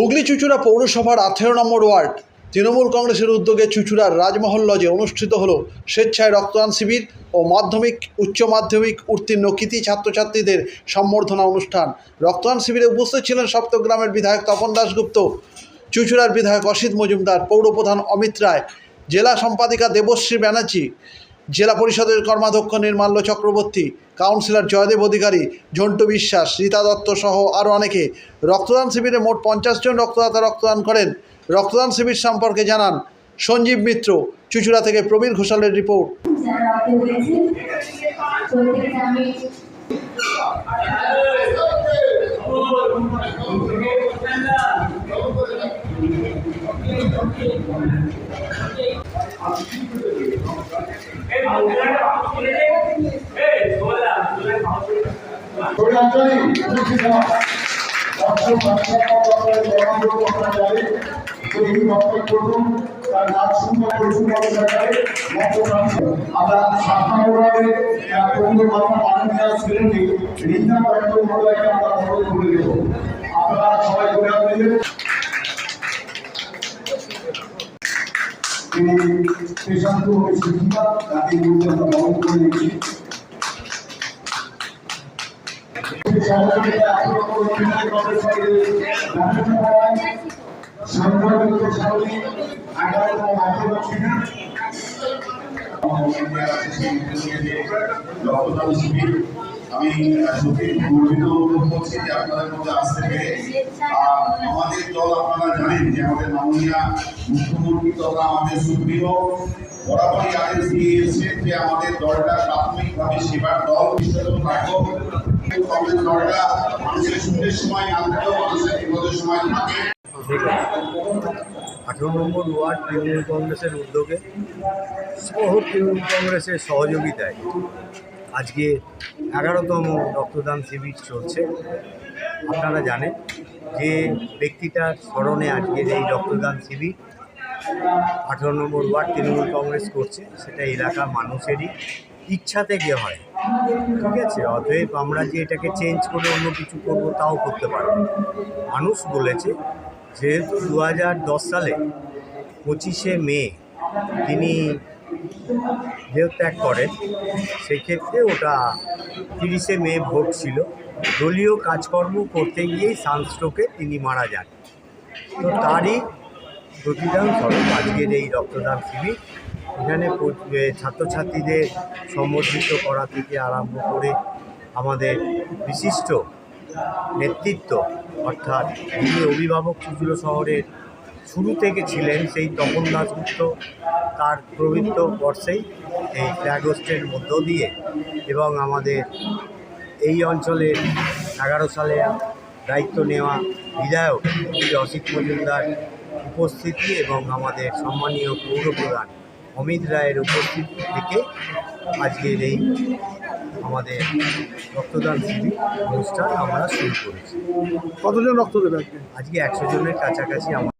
হুগলি চুচুড়া পৌরসভার আঠেরো নম্বর ওয়ার্ড। তৃণমূল কংগ্রেসের উদ্যোগে চুচুড়ার রাজমহল লজে অনুষ্ঠিত হলো স্বেচ্ছায় রক্তদান শিবির ও মাধ্যমিক, উচ্চ মাধ্যমিক উত্তীর্ণ কৃতি ছাত্রছাত্রীদের সম্বর্ধনা অনুষ্ঠান। রক্তদান শিবিরে উপস্থিত ছিলেন সপ্তগ্রামের বিধায়ক তপন দাশগুপ্ত, চুচুড়ার বিধায়ক অসিত মজুমদার, পৌরপ্রধান অমিত রায়, জেলা সম্পাদিকা দেবশ্রী ব্যানার্জি জেলা পরিষদের কর্মাধ্যক্ষ নির্মাল্য চক্রবর্তী, কাউন্সিলর জয়দেব অধিকারী, ঝন্টু বিশ্বাস, রীতা দত্ত সহ আরও অনেকে। রক্তদান শিবিরে মোট পঞ্চাশ জন রক্তদাতা রক্তদান করেন। রক্তদান শিবির সম্পর্কে জানান সঞ্জীব মিত্র, চুচুড়া থেকে প্রবীর ঘোষালের রিপোর্ট। রক্ত দিয়েছে প্রত্যেককে আমি Orientali, Mustafa. Dr. Mustafa Dr. Jawaharlal Nehru তিনি বক্তব্য করুন তার নাচ শুনতে পরিশুভ সরকারে আমরা আমরা করে দেব আপনারা পেশান্ত শিক্ষিকা তাকে মূল্য আমরা বহন করে নিচ্ছি শিবির আমি আপনাদের আসতে আমাদের দল আপনারা জানেন যে আমাদের আমাদের যে আমাদের দলটা দল সময় সময় আঠেরো নম্বর ওয়ার্ড তৃণমূল কংগ্রেসের উদ্যোগে সহ তৃণমূল কংগ্রেসের সহযোগিতায় আজকে এগারোতম রক্তদান শিবির চলছে। আপনারা জানেন যে ব্যক্তিটার স্মরণে আজকের এই রক্তদান শিবির আঠেরো নম্বর ওয়ার্ড তৃণমূল কংগ্রেস করছে, সেটা এলাকার মানুষেরই ইচ্ছা থেকে হয়। ঠিক আছে, অতএব আমরা যে এটাকে চেঞ্জ করে অন্য কিছু করব তাও করতে পারব। মানুষ বলেছে যেহেতু দু হাজার দশ সালে পঁচিশে মে তিনি দেহত্যাগ করেন সেক্ষেত্রে ওটা তিরিশে মে ভোট ছিল। দলীয় কাজকর্ম করতে গিয়েই সানস্ট্রোকে তিনি মারা যান। তো তারই প্রতিদান স্বরূপ আজকের এই রক্তদান শিবির, এখানে ছাত্রছাত্রীদের সম্বর্ধিত করা থেকে আরম্ভ করে আমাদের বিশিষ্ট নেতৃত্ব, অর্থাৎ যিনি অভিভাবক চুচুড়ো শহরের শুরু থেকে ছিলেন সেই তপন দাসগুপ্ত তার প্রবৃত্ত বর্ষেই এই ফ্ল্যাগোস্টের মধ্য দিয়ে এবং আমাদের এই অঞ্চলের এগারো সালে দায়িত্ব নেওয়া বিধায়ক শ্রী অসিত মজুমদার উপস্থিতি এবং আমাদের সম্মানীয় পৌরপ্রধান অমিত রায়ের উপস্থিতি থেকে আজকের এই আমাদের রক্তদান শিবির অনুষ্ঠান আমরা শুরু করেছি। কতজন রক্ত দেবে আজকে? একশো জনের কাছাকাছি আমার